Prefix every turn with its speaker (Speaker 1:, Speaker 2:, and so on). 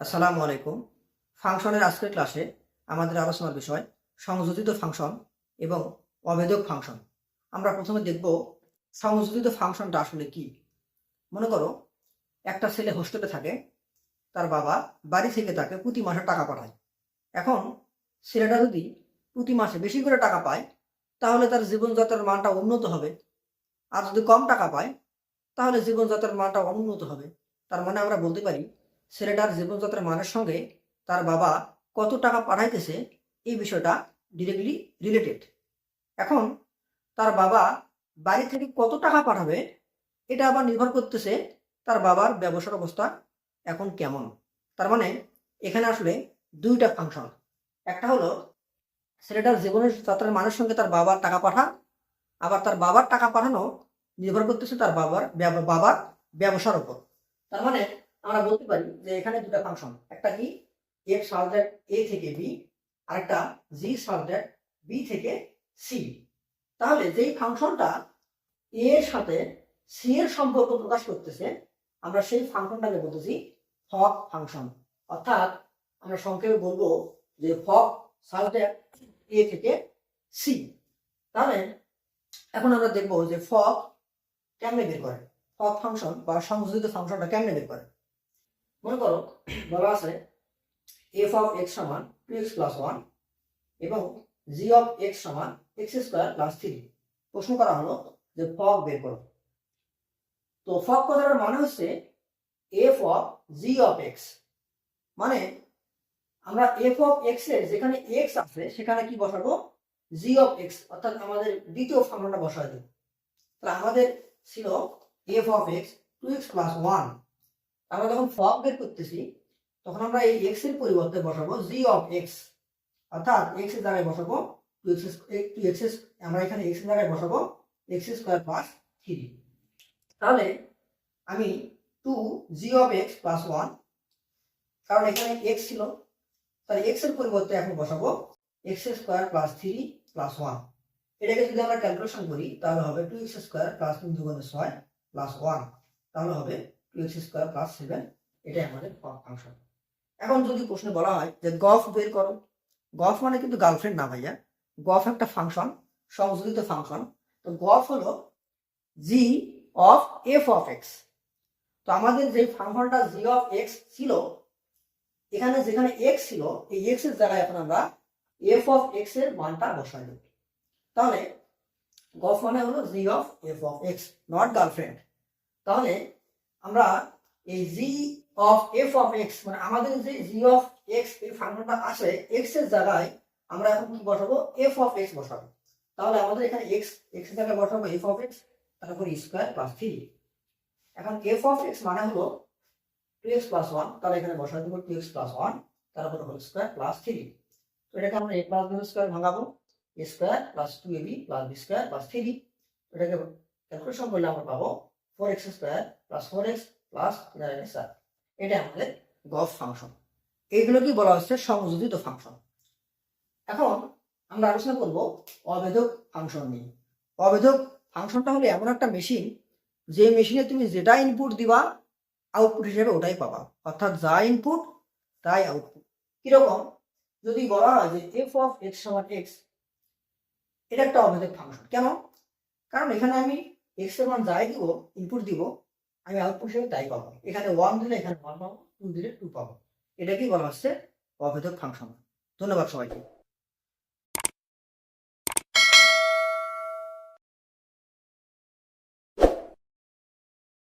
Speaker 1: আসসালামু আলাইকুম। ফাংশনের আজকের ক্লাসে আমাদের আলোচনার বিষয় সংযোজিত ফাংশন এবং অবেদক ফাংশন। আমরা প্রথমে দেখব সংযোজিত ফাংশনটা আসলে কি। মনে করো, একটা ছেলে হোস্টেলে থাকে, তার বাবা বাড়ি থেকে তাকে প্রতি মাসে টাকা পাঠায়। এখন ছেলেটা যদি প্রতি মাসে বেশি করে টাকা পায়, তাহলে তার জীবনযাত্রার মানটা উন্নত হবে। আর যদি কম টাকা পায়, তাহলে জীবনযাত্রার মানটা অনুন্নত হবে। তার মানে আমরা বলতে পারি ছেলেটার জীবনযাত্রার মানের সঙ্গে তার বাবা কত টাকা পাঠাইতেছে, এই বিষয়টা ডিরেক্টলি রিলেটেড এখন তার বাবা বাড়ি থেকে কত টাকা পাঠাবে, এটা আবার নির্ভর করতেছে তার বাবার ব্যবসার অবস্থা এখন কেমন। তার মানে এখানে আসলে দুইটা ফাংশন একটা হলো ছেলেটার জীবনের যাত্রার মানের সঙ্গে তার বাবার টাকা পাঠা, আবার তার বাবার টাকা পাঠানো নির্ভর করতেছে তার বাবার বাবার ব্যবসার উপর। তার মানে আমরা বলতে পারি যে এখানে দুটো ফাংশন একটা কি এফ সার্ভেট এ থেকে বি আর একটা জি সার্ভেট বি থেকে সি তাহলে যেই ফাংশনটা এ এর সাথে সি এর সম্পর্ক প্রকাশ করতেছে, আমরা সেই ফাংশনটাকে বলতেছি ফক ফাংশন অর্থাৎ আমরা সংক্ষেপে বলব যে ফক সার্ভেট এ থেকে সি তাহলে এখন আমরা দেখব যে ফক কেমনে বের করে? ফক ফাংশন বা সংযোজিত ফাংশনটা কেমনে বের করে? মনে করো, বলা আছে এফ অফ এক্স সমান টু এক্স প্লাস ওয়ান এবং জি অফ এক্স সমান এক্স স্কোয়ার প্লাস থ্রি প্রশ্ন করা হলো যে ফক বের করো। তো ফক কথাটার মানে হচ্ছে f of g of x মানে আমরা এফ অফ এক্সের যেখানে এক্স আছে, সেখানে কি বসাবো? জি অফ এক্স অর্থাৎ আমাদের দ্বিতীয় ফাংশনটা বসাই দেবো। তাহলে আমাদের ছিল f of x two x plus one আমরা যখন ফক বের করতেছি, তখন আমরা এই এক্সের পরিবর্তে বসাবো জি অফ এক্স অর্থাৎ এক্সের জায়গায় বসাবো টু এক্স টু এক্স আমরা এখানে এক্সের জায়গায় বসাবো এক্স স্কোয়ার প্লাস থ্রি তাহলে আমি two g of x plus one কারণ এখানে এক্স ছিল, তাহলে এক্সের পরিবর্তে এখন বসাবো x square plus three plus one এটাকে যদি আমরা ক্যালকুলেশন করি, তাহলে হবে টু এক্স স্কোয়ার প্লাস তিন দুগুণে ছয় প্লাস ওয়ান তাহলে হবে টু স্কোয়ার প্লাস সেভেন এটাই আমাদের ফাংশন এখন যদি প্রশ্নে বলা হয় যে গফ বের করো, গফ মানে কিন্তু গার্লফ্রেন্ড না ভাইয়া, গফ একটা ফাংশন সংযোজিত ফাংশন তো গফ হলো g of f of x তো আমাদের যে ফাংশনটা জি অফ এক্স ছিল, এখানে যেখানে এক্স ছিল, এই এক্সের জায়গায় এখন আমরা এফ অফ এক্সের মানটা বসাই দেব। তাহলে গফ মানে হলো g of f of x not girlfriend তাহলে আমরা এই g of f of x মানে আমাদের যে জি অফ এক্স এই ফাংশনটা আছে এক্সের জায়গায় আমরা এখন কি বসাবো? এফ অফ এক্স বসাবো। তাহলে আমাদের এখানে এক্স এক্সের জায়গায় বসাবো এফ অফ এক্স তারপর স্কোয়ার প্লাস থ্রি এখন এফ অফ এক্স মানে হলো টু এক্স প্লাস ওয়ান তাহলে এখানে বসাই দেবো টু এক্স প্লাস ওয়ান তারপর হোল স্কোয়ার প্লাস থ্রি তো এটাকে আমরা a plus b square ভাঙাবো। A square plus two a b plus b square plus three এটাকে ক্যালকুলেশন করলে আমরা পাবো four x plus four x plus nine x আর এটা আমাদের গফ ফাংশন। এইগুলোকেই বলা হচ্ছে সংযোজিত ফাংশন। এখন আমরা আলোচনা করব অবেধক ফাংশন নিয়ে। অবেধক ফাংশনটা হলো এমন একটা মেশিন যে মেশিনে তুমি যেটা ইনপুট দিবা আউটপুট হিসেবে ওটাই পাবা। অর্থাৎ যা ইনপুট তাই আউটপুট কীরকম? যদি বলা হয় যে এফ অফ এক্স সমান এক্স এটা একটা অবেধক ফাংশন। কেন? কারণ এখানে আমি এক্সের মান যাই দিব ইনপুট দিব, আমি আউটপুট হিসেবে তাই পাবো। এখানে ওয়ান দিলে এখানে ওয়ান পাবো টু দিলে টু পাবো। এটাকেই বলা হচ্ছে? অভেদক ফাংশন ধন্যবাদ সবাইকে।